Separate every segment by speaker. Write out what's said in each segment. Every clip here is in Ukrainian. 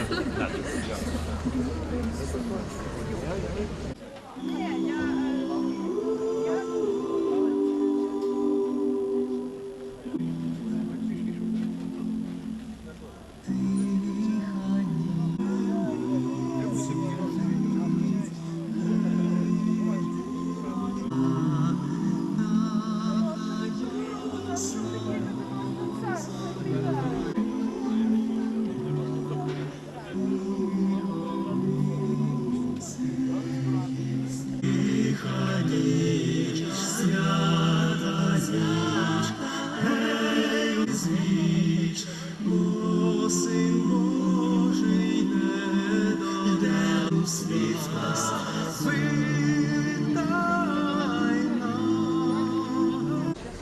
Speaker 1: てるんですよ。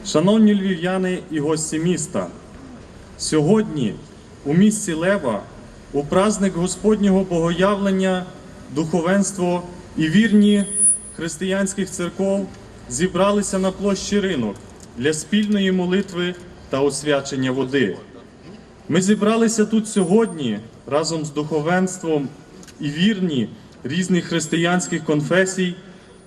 Speaker 1: Шановні львів'яни і гості міста, сьогодні у місті Лева у праздник Господнього Богоявлення, духовенство і вірні християнських церков зібралися на площі ринок для спільної молитви та освячення води. Ми зібралися тут сьогодні разом з духовенством і вірні різних християнських конфесій,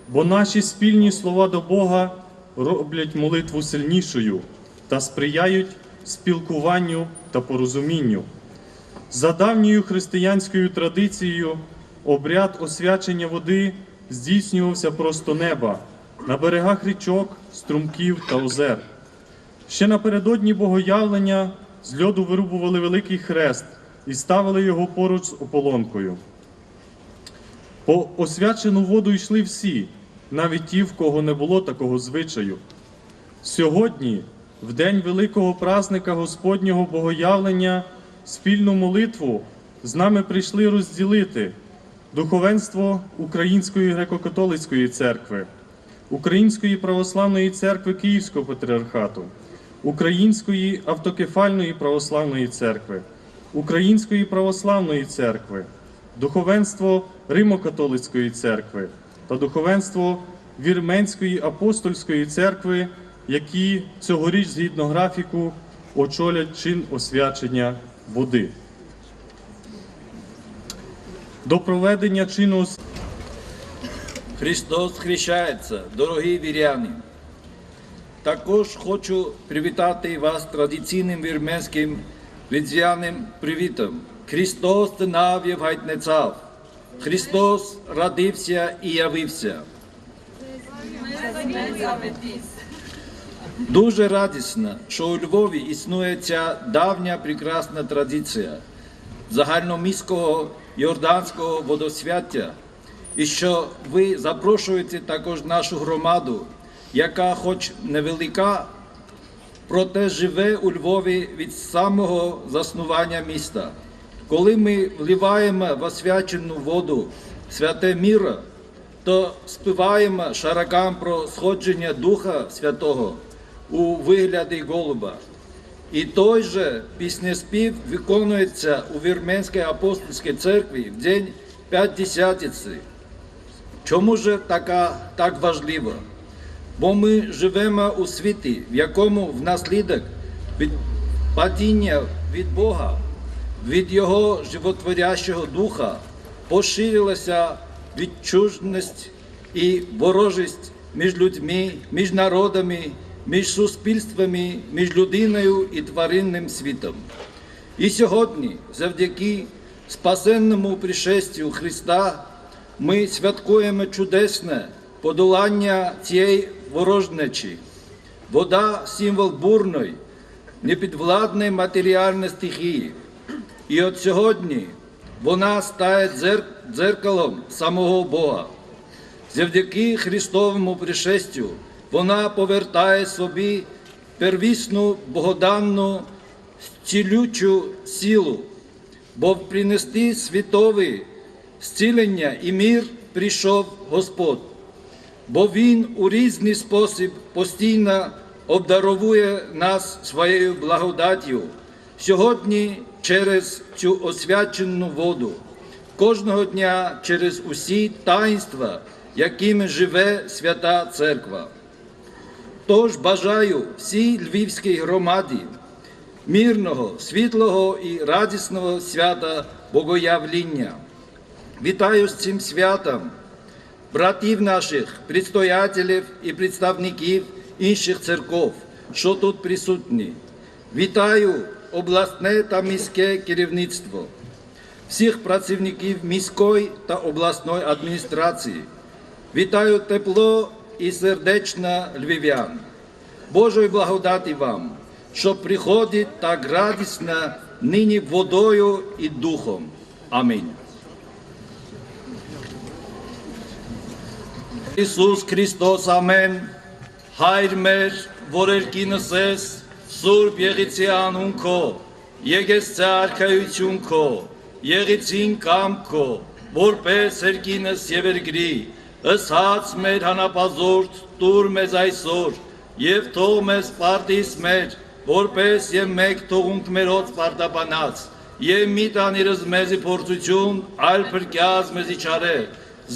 Speaker 1: бо наші спільні слова до Бога роблять молитву сильнішою та сприяють спілкуванню та порозумінню. За давньою християнською традицією обряд освячення води здійснювався просто неба на берегах річок, струмків та озер. Ще напередодні богоявлення з льоду вирубували великий хрест і ставили його поруч з ополонкою. По освячену воду йшли всі, навіть ті, в кого не було такого звичаю. Сьогодні, в день великого празника Господнього Богоявлення, спільну молитву з нами прийшли розділити духовенство Української греко-католицької церкви, Української православної церкви Київського патріархату, Української автокефальної православної церкви, Української православної церкви, духовенство Римо-католицької церкви та духовенство Вірменської апостольської церкви, які цьогоріч згідно графіку очолять чин освячення води. До проведення чину
Speaker 2: Христос хрещається, дорогі віряни. Також хочу привітати вас традиційним вірменським різдвяним привітом. Христос навів гайтнецав. Христос родився і явився. Дуже радісно, що у Львові існує ця давня прекрасна традиція загальноміського йорданського водосвяття, і що ви запрошуєте також нашу громаду, яка, хоч невелика, проте живе у Львові від самого заснування міста. Коли ми вливаємо в освячену воду святе міро, то співаємо шаракам про сходження Духа Святого у вигляді голуба. І той же піснеспів виконується у Вірменській апостольській церкві в день П'ятдесятиці. Чому ж така так важливо? Бо ми живемо у світі, в якому внаслідок від падіння від Бога, від Його животворящого духа поширилася відчуженість і ворожість між людьми, між народами, між суспільствами, між людиною і тваринним світом. І сьогодні, завдяки спасенному пришестю Христа, ми святкуємо чудесне подолання цієї ворожнечі. Вода символ бурної, непідвладної матеріальної стихії. І от сьогодні вона стає дзеркалом самого Бога. Завдяки Христовому пришестю вона повертає собі первісну богоданну цілючу силу, бо принести світові зцілення і мір прийшов Господь, бо Він у різний спосіб постійно обдаровує нас своєю благодаттю. Сьогодні через цю освячену воду, кожного дня через усі таїнства, якими живе свята Церква. Тож бажаю всій львівській громаді мирного, світлого і радісного свята Богоявління. Вітаю з цим святом братів наших, предстоятелів і представників інших церков, що тут присутні. Вітаю обласне та міське керівництво, всіх працівників міської та обласної адміністрації. Вітаю тепло і сердечно львів'ян. Божої благодаті вам, що приходить так радісно нині водою і духом. Амінь. Iisus Christos amen. Հայր մեր, որ երկինս ես, Սուրբ Եղիցիանուն քո, Եկեսցե արքայություն քո, Եղիցին կամ քո, որպես երկինս եւ երկրի, ըսած մեր հանապազորդ տուր մեզ այսօր, եւ թող մեզ պարտիս մեր, որպես եւ մեկ թողունք մերոց պարտաբանած, եւ մի տանիրս մեզի փորձություն, այլ փրկյաց մեզի չարե,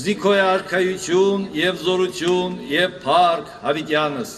Speaker 2: Զիքոյ արքայություն եւ զորություն եւ փառք հավիտյանս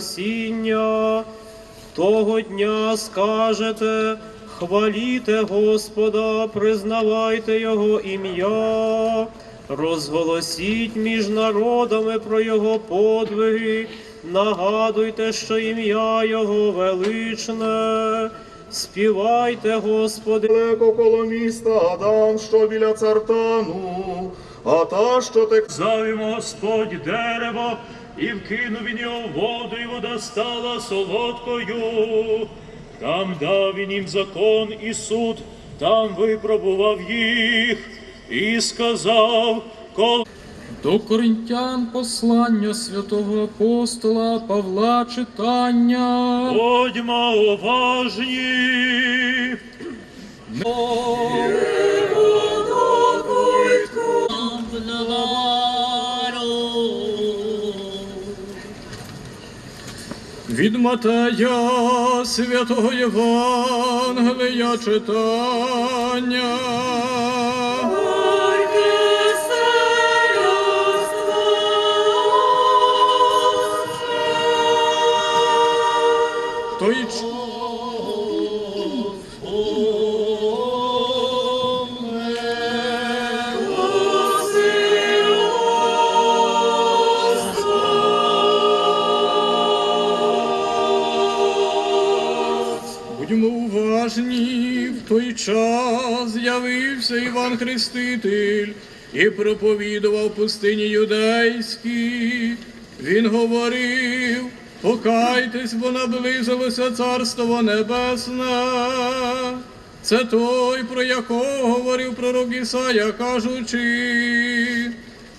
Speaker 3: Спасіння. Того дня скажете, хваліте Господа, признавайте Його ім'я, розголосіть між народами про Його подвиги, нагадуйте, що ім'я Його величне. Співайте, Господи.
Speaker 4: Далеко коло міста Адам, що біля цартану, а та, що те
Speaker 3: Зав Господь дерево, і вкинув він його в воду, і вода стала солодкою. Там дав він їм закон і суд, там випробував їх і сказав, коли
Speaker 5: До коринтян послання святого апостола Павла читання.
Speaker 3: будьмо уважні.
Speaker 5: Від Матея святого Євангелія читання. Час з'явився Іван Хреститель і проповідував пустині юдейській. Він говорив, покайтесь, бо наблизилося царство небесне. Це той, про якого говорив пророк Ісая, кажучи,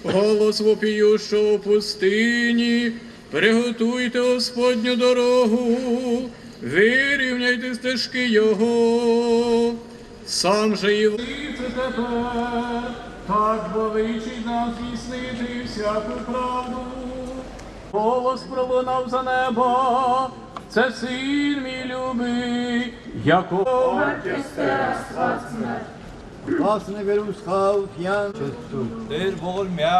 Speaker 5: голос вопіющого в пустині, приготуйте Господню дорогу, вирівняйте стежки Його, сам же і лице тепер, так бо вичить нам здійснити всяку правду. Голос пролунав за неба, це син мій любий, якого
Speaker 6: Was ne verus haut yan chestu.
Speaker 2: Դեր ողորմյա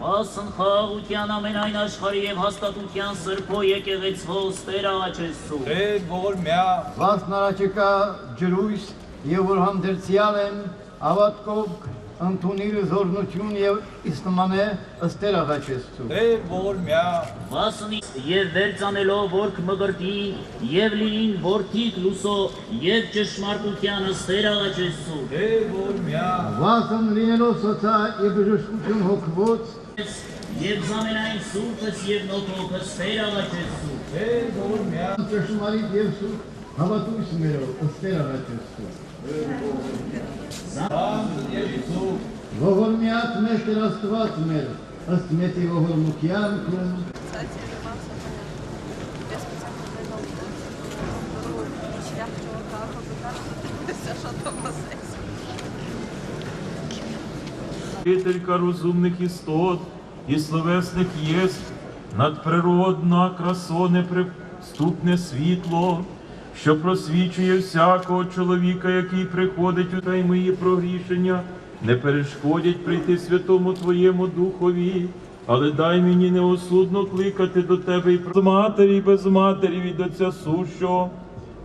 Speaker 7: Ասն խաղության ամենայն աշխարհի եւ հաստատության սրբո եկեղեցվո ստեր աղաչեսու։
Speaker 2: Դեր ողորմյա
Speaker 6: Was narachika ջրույս եւ որ հանդերձյալ եմ ավատքով ընդունիլ զորնություն եւ իստմանե ըստեր աղաչեցու։
Speaker 2: Դե որ
Speaker 7: մյա մասնի եւ վերցանելով որք մգրտի եւ լինին որթիկ լուսո եւ ճշմարտության ըստեր աղաչեցու։
Speaker 2: Դե որ մյա
Speaker 6: վասն լինելով սոցա եւ բժշկություն հոգվոց
Speaker 7: եւ զամենային սուրբս եւ նոթոքս ստեր աղաչեցու։
Speaker 2: Դե որ մյա
Speaker 6: ճշմարիտ եւ սուրբ հավատույս մերով ըստեր
Speaker 8: աղաչեցու։ Вогормят мир, растват мир, осміти вогормук'янку.
Speaker 3: Вчителька розумних істот і словесних єст, надприродна красо неприступне світло що просвічує всякого чоловіка, який приходить у край мої прогрішення, не перешкодять прийти святому Твоєму Духові, але дай мені неосудно кликати до Тебе і з матері, і без матері від Отця сущого,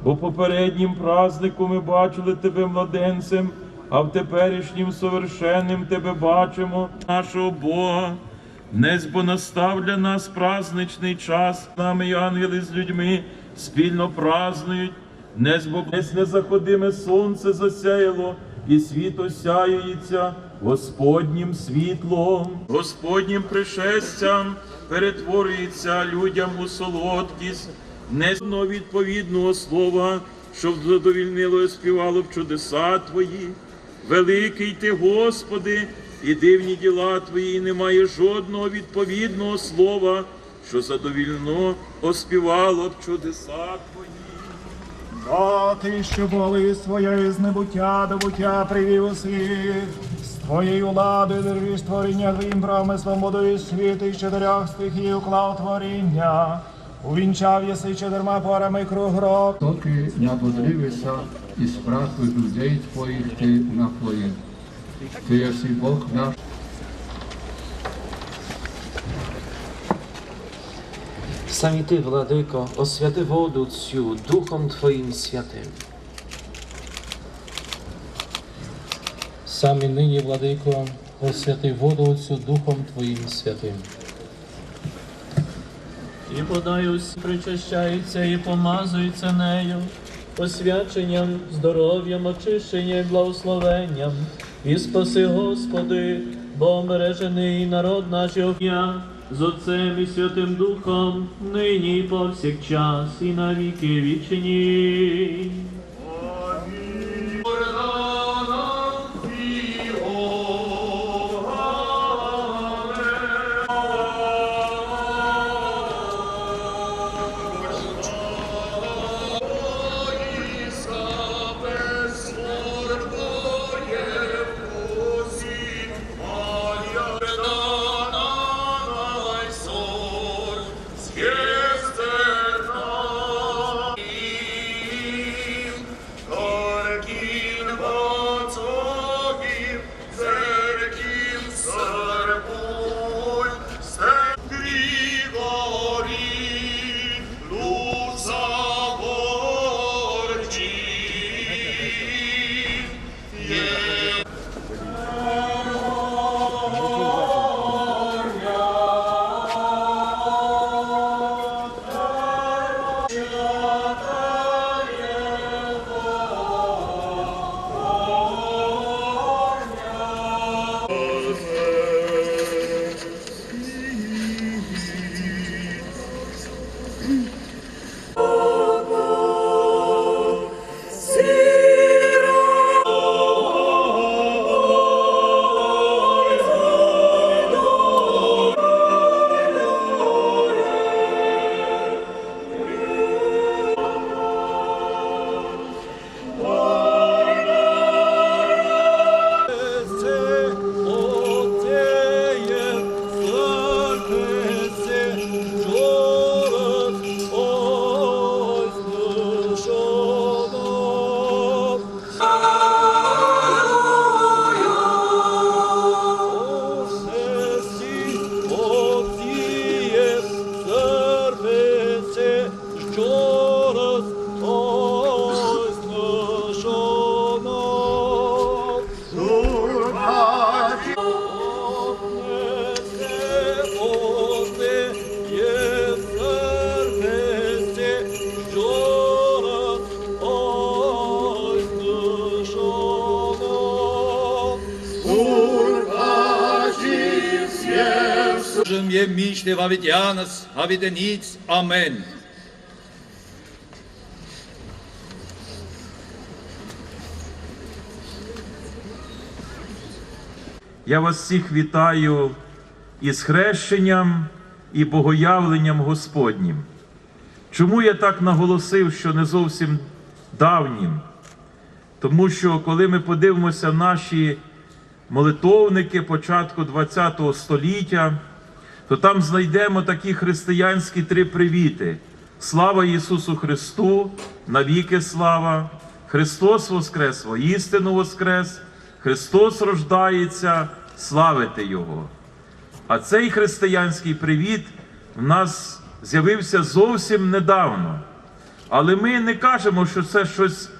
Speaker 3: бо попереднім праздником ми бачили Тебе младенцем, а в теперішнім совершенним Тебе бачимо, нашого Бога. Днес бо настав для нас праздничний час, нами і ангели з людьми спільно празнують. Бо незаходиме сонце засяяло, і світ осяюється Господнім світлом, Господнім пришестям перетворюється людям у солодкість, несно відповідного слова, щоб задовільнило і співало в чудеса Твої. Великий ти, Господи, і дивні діла Твої, і немає жодного відповідного слова, що задовільно оспівало б чудеса Твої.
Speaker 9: О, ти, що боли своєї знебуття до буття привів у світ, з твоєю ладою держиш творіння твоїм промислом водою світ і з чотирьох стихій уклав творіння. Увінчав єси чотирма порами круг рок.
Speaker 10: Поки не ободривися із праху людей Твоїх Ти напоїв. Ти єси Бог наш.
Speaker 11: Sami Ty, Władyko, oswiaty wodu Ciu Duchom Twoim świętym.
Speaker 12: Самі нині, владико, освяти воду оцю Духом Твоїм святим.
Speaker 5: І подай усі причащаються і помазуються нею, освяченням, здоров'ям, очищенням, і благословенням. І спаси, Господи, бо мережений народ наш я з Отцем і Святим Духом, нині повсякчас, і навіки вічні.
Speaker 2: Yeah. Je mište vavit Janas, havite nic. Amen.
Speaker 3: Я вас всіх вітаю із хрещенням і богоявленням Господнім. Чому я так наголосив, що не зовсім давнім? Тому що коли ми подивимося наші молитовники початку ХХ століття, то там знайдемо такі християнські три привіти: Слава Ісусу Христу, навіки слава! Христос Воскрес, воістину Воскрес, Христос рождається, славити Його. А цей християнський привіт в нас з'явився зовсім недавно. Але ми не кажемо, що це щось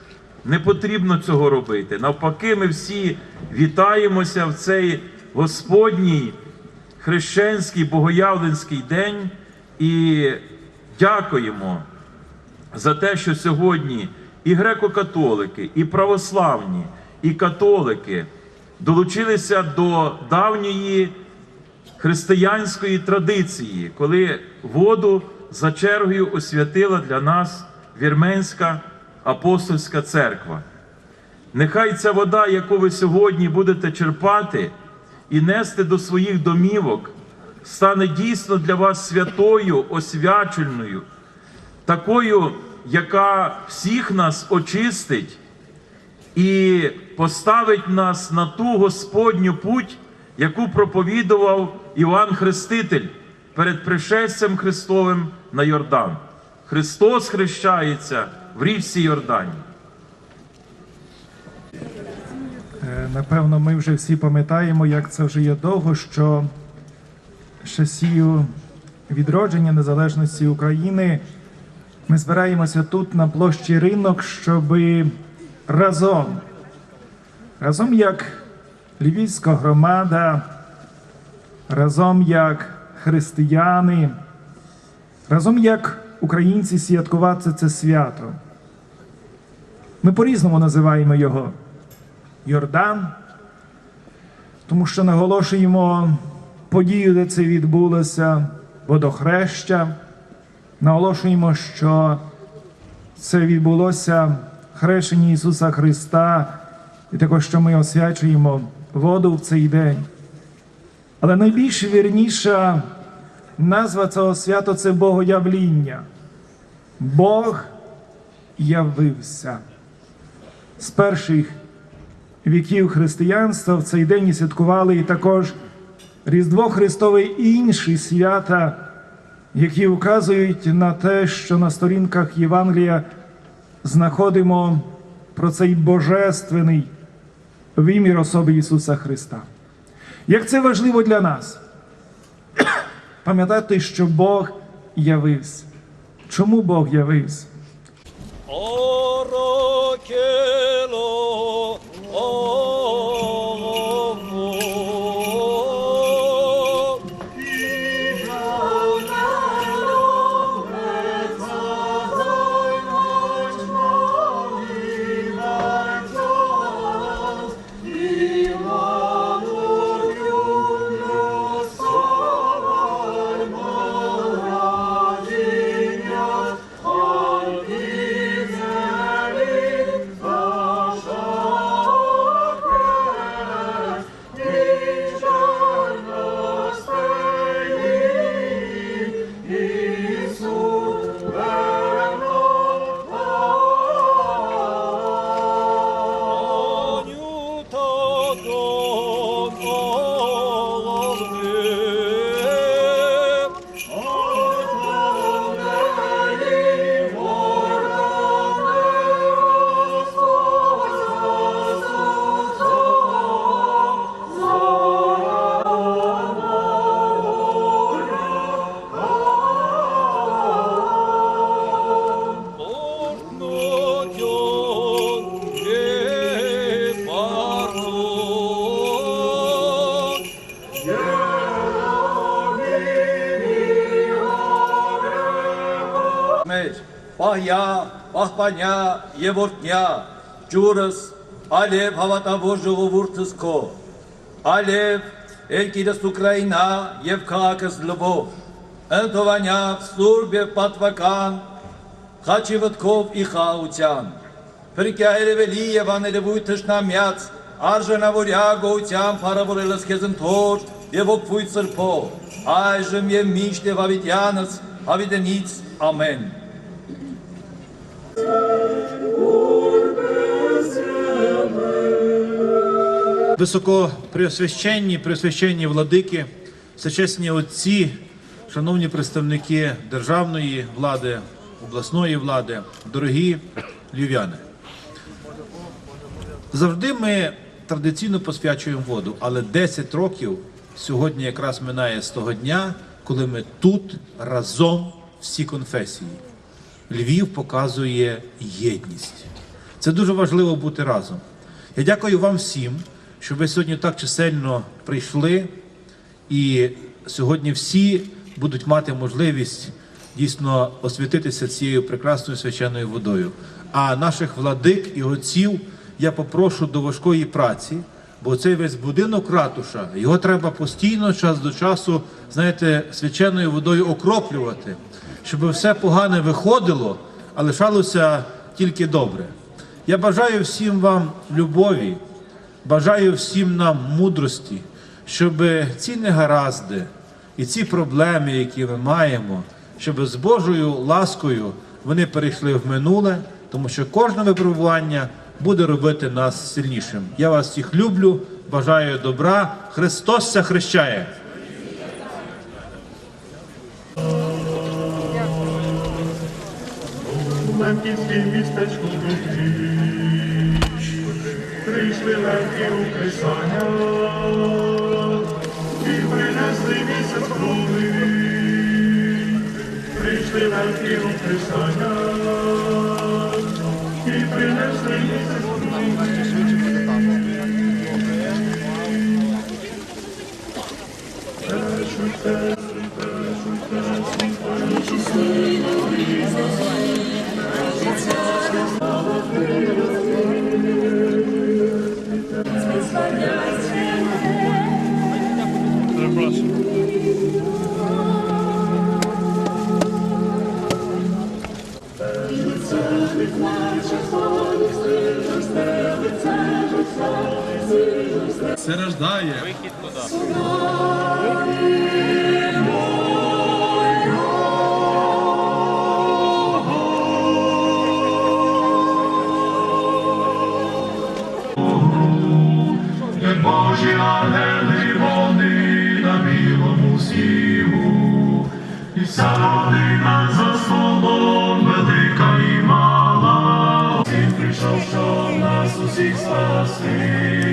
Speaker 3: не потрібно цього робити. Навпаки, ми всі вітаємося в цей Господній хрещенський богоявленський день і дякуємо за те, що сьогодні і греко-католики, і православні, і католики долучилися до давньої християнської традиції, коли воду за чергою освятила для нас Вірменська апостольська церква. Нехай ця вода, яку ви сьогодні будете черпати і нести до своїх домівок, стане дійсно для вас святою, освяченою, такою, яка всіх нас очистить і поставить нас на ту Господню путь, яку проповідував Іван Хреститель перед пришестям Христовим на Йордан. Христос хрещається в річці Йордані.
Speaker 9: Напевно, ми вже всі пам'ятаємо, як це вже є довго, що часів відродження незалежності України ми збираємося тут на площі ринок, щоб разом, разом як львівська громада, разом як християни, разом як українці святкувати це свято. Ми по-різному називаємо його. Йордан, тому що наголошуємо подію, де це відбулося, водохреща. Наголошуємо, що це відбулося хрещення Ісуса Христа, і також, що ми освячуємо воду в цей день. Але найбільш вірніша назва цього свята це Богоявління. Бог явився. З перших віків християнства в цей день і святкували і також Різдво Христове і інші свята, які вказують на те, що на сторінках Євангелія знаходимо про цей божественний вимір особи Ісуса Христа. Як це важливо для нас? Пам'ятати, що Бог явився. Чому Бог явився?
Speaker 2: Պահպանյա եւ որդնյա, ջուրս, ալև հավատավոր ժողովուրդս քո, ալև երկիրս Ուկրաինա եւ քաղաքս Լվով, ընթովանյակ սուրբ եւ պատվական խաչի վտքով ի խաղաղության, Փրկյահերևելի եւ աներևույթ թշնամյաց, արժանավորյա գոհության փառավորելս քեզ ընթոր եւ օգվույթ սրբո, այժմ եւ միշտ եւ ավիտյանս, ավիտենից ամեն։
Speaker 13: Високопреосвященні, пресвященні владики, всечесні отці, шановні представники державної влади, обласної влади, дорогі львів'яни. Завжди ми традиційно посвячуємо воду, але 10 років сьогодні якраз минає з того дня, коли ми тут разом всі конфесії. Львів показує єдність. Це дуже важливо бути разом. Я дякую вам всім, що ви сьогодні так чисельно прийшли, і сьогодні всі будуть мати можливість дійсно освятитися цією прекрасною священною водою. А наших владик і отців я попрошу до важкої праці, бо цей весь будинок ратуша, його треба постійно, час до часу, знаєте, священною водою окроплювати, щоб все погане виходило, а лишалося тільки добре. Я бажаю всім вам любові, бажаю всім нам мудрості, щоб ці негаразди і ці проблеми, які ми маємо, щоб з Божою ласкою вони перейшли в минуле, тому що кожне випробування буде робити нас сильнішим. Я вас всіх люблю, бажаю добра. Христос ся хрещає!
Speaker 3: Духіш, прийшли легкі у Крисаня, і принесли місяць круглий. Прийшли легкі у Крисаня, і принесли місяць
Speaker 13: Це рождає.
Speaker 3: Божі ангели вони на білому сіву, і вся родина за столом велика і мала. Він прийшов, що нас усіх спасти.